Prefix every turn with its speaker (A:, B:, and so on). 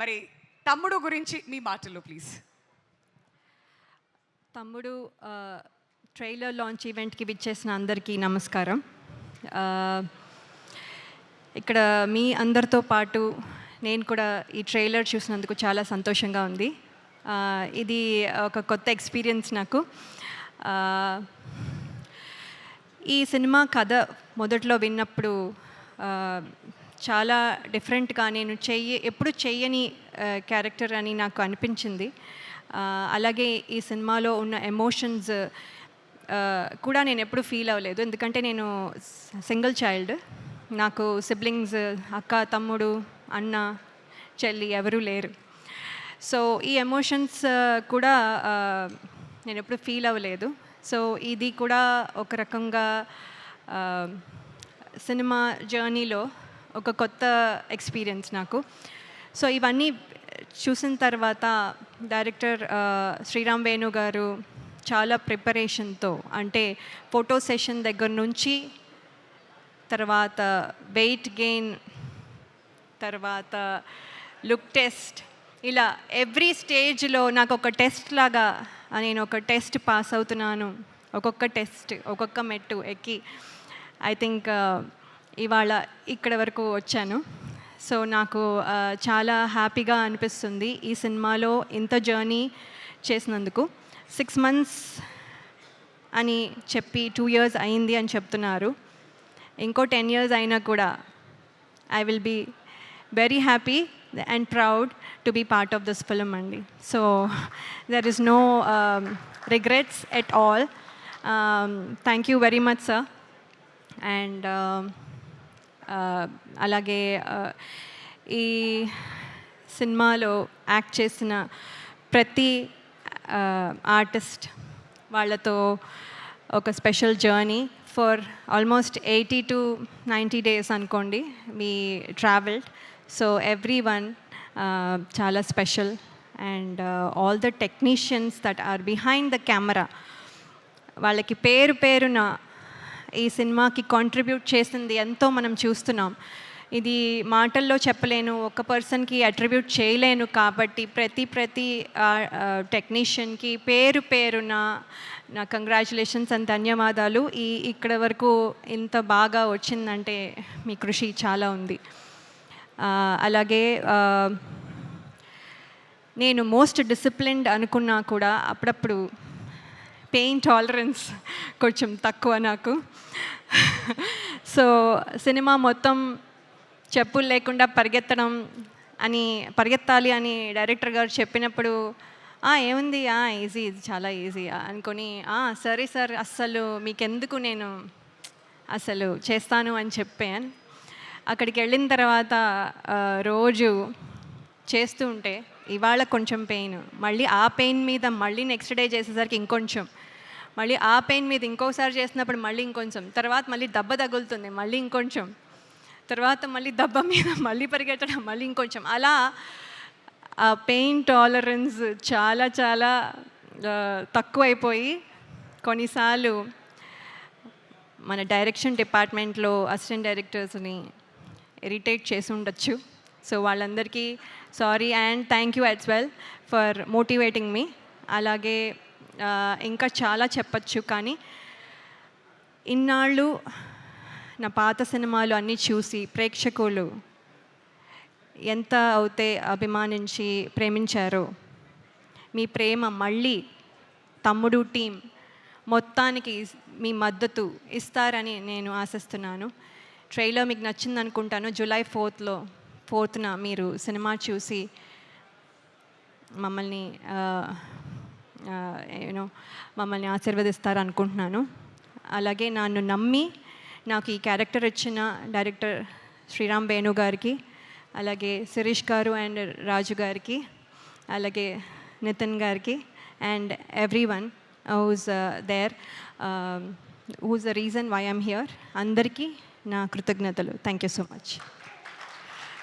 A: మరి తమ్ముడు గురించి మీ మాటలు ప్లీజ్.
B: తమ్ముడు ట్రైలర్ లాంచ్ ఈవెంట్కి విచ్చేసిన అందరికీ నమస్కారం. ఇక్కడ మీ అందరితో పాటు నేను కూడా ఈ ట్రైలర్ చూసినందుకు చాలా సంతోషంగా ఉంది. ఇది ఒక కొత్త ఎక్స్పీరియన్స్ నాకు. ఈ సినిమా కథ మొదట్లో విన్నప్పుడు చాలా డిఫరెంట్గా నేను చెయ్యి ఎప్పుడు చెయ్యని క్యారెక్టర్ అని నాకు అనిపించింది. అలాగే ఈ సినిమాలో ఉన్న ఎమోషన్స్ కూడా నేను ఎప్పుడు ఫీల్ అవ్వలేదు. ఎందుకంటే నేను సింగిల్ చైల్డ్ నాకు సిబ్లింగ్స్ అక్క తమ్ముడు అన్న చెల్లి ఎవరూ లేరు. సో ఈ ఎమోషన్స్ కూడా నేను ఎప్పుడు ఫీల్ అవ్వలేదు. సో ఇది కూడా ఒక రకంగా సినిమా జర్నీలో ఒక కొత్త ఎక్స్పీరియన్స్ నాకు. సో ఇవన్నీ చూసిన తర్వాత డైరెక్టర్ uh, శ్రీరామ్ వేణు గారు చాలా ప్రిపరేషన్తో అంటే ఫోటో సెషన్ దగ్గర నుంచి తర్వాత వెయిట్ గెయిన్ తర్వాత లుక్ టెస్ట్ ఇలా ఎవ్రీ స్టేజ్లో నాకు ఒక టెస్ట్ లాగా నేను ఒక టెస్ట్ పాస్ అవుతున్నాను. ఒక్కొక్క టెస్ట్ ఒక్కొక్క మెట్టు ఎక్కి ఐ థింక్ ఇవాళ ఇక్కడ వరకు వచ్చాను. సో నాకు చాలా హ్యాపీగా అనిపిస్తుంది ఈ సినిమాలో ఇంత జర్నీ చేసినందుకు. సిక్స్ మంత్స్ అని చెప్పి టూ ఇయర్స్ అయింది అని చెప్తున్నారు. ఇంకో టెన్ ఇయర్స్ అయినా కూడా I will be very happy and proud to be part of this film అండి. So there is no regrets at all thank you very much sir and అలాగే ఈ సినిమాలో యాక్ట్ చేసిన ప్రతి ఆర్టిస్ట్ వాళ్ళతో ఒక special journey for almost eighty to ninety days అనుకోండి మీ ట్రావెల్డ్ సో ఎవ్రీ వన్ చాలా special and all the technicians that are behind the camera వాళ్ళకి పేరు పేరున ఈ సినిమాకి కాంట్రిబ్యూట్ చేసింది ఎంతో మనం చూస్తున్నాం. ఇది మాటల్లో చెప్పలేను ఒక పర్సన్కి అట్రిబ్యూట్ చేయలేను కాబట్టి ప్రతి ప్రతి టెక్నీషియన్కి పేరు పేరున నా కంగ్రాచులేషన్స్ అండ్ ధన్యవాదాలు. ఈ ఇక్కడ వరకు ఇంత బాగా వచ్చిందంటే మీ కృషి చాలా ఉంది. అలాగే నేను మోస్ట్ డిసిప్లిన్డ్ అనుకున్నా కూడా అప్పుడప్పుడు పెయిన్ టాలరెన్స్ కొంచెం తక్కువ నాకు. సో సినిమా మొత్తం చెప్పులు లేకుండా పరిగెత్తడం అని పరిగెత్తాలి అని డైరెక్టర్ గారు చెప్పినప్పుడు "ఆ, ఏముంది? ఈజీ ఇది చాలా ఈజీ అనుకొని "ఆ, సరే సార్ అస్సలు మీకెందుకు నేను అసలు చేస్తాను అని చెప్పాను. అక్కడికి వెళ్ళిన తర్వాత రోజు చేస్తూ ఉంటే ఇవాళ కొంచెం పెయిన్ మళ్ళీ ఆ పెయిన్ మీద మళ్ళీ నెక్స్ట్ డే చేసేసరికి ఇంకొంచెం. మళ్ళీ ఆ పెయిన్ మీద ఇంకోసారి చేసినప్పుడు మళ్ళీ ఇంకొంచెం. తర్వాత మళ్ళీ దెబ్బ తగులుతుంది మళ్ళీ ఇంకొంచెం. తర్వాత మళ్ళీ దెబ్బ మీద మళ్ళీ పరిగెత్తడం మళ్ళీ ఇంకొంచెం. అలా ఆ పెయిన్ టాలరెన్స్ చాలా చాలా తక్కువైపోయి కొన్నిసార్లు మన డైరెక్షన్ డిపార్ట్మెంట్లో అసిస్టెంట్ డైరెక్టర్స్ని ఇరిటేట్ చేసి ఉండొచ్చు. సో వాళ్ళందరికీ sorry and thank you as well for motivating me. అలాగే ఇంకా చాలా చెప్పచ్చు కానీ ఇన్నాళ్ళు నా పాత సినిమాలు అన్నీ చూసి ప్రేక్షకులు ఎంత అవుతే అభిమానించి ప్రేమించారో మీ ప్రేమ మళ్ళీ తమ్ముడు టీం మొత్తానికి మీ మద్దతు ఇస్తారని నేను ఆశిస్తున్నాను. ట్రైలర్ మీకు నచ్చింది అనుకుంటాను జూలై ఫోర్త్లో ఫోర్త్న మీరు సినిమా చూసి మమ్మల్ని యూనో మమ్మల్ని ఆశీర్వదిస్తారు అనుకుంటున్నాను. అలాగే నన్ను నమ్మి నాకు ఈ క్యారెక్టర్ ఇచ్చిన డైరెక్టర్ శ్రీరామ్ వేణు గారికి అలాగే శిరీష్ గారు అండ్ రాజు గారికి అలాగే నితిన్ గారికి and every one who's there who's the reason why I'm here అందరికీ నా కృతజ్ఞతలు. Thank you so much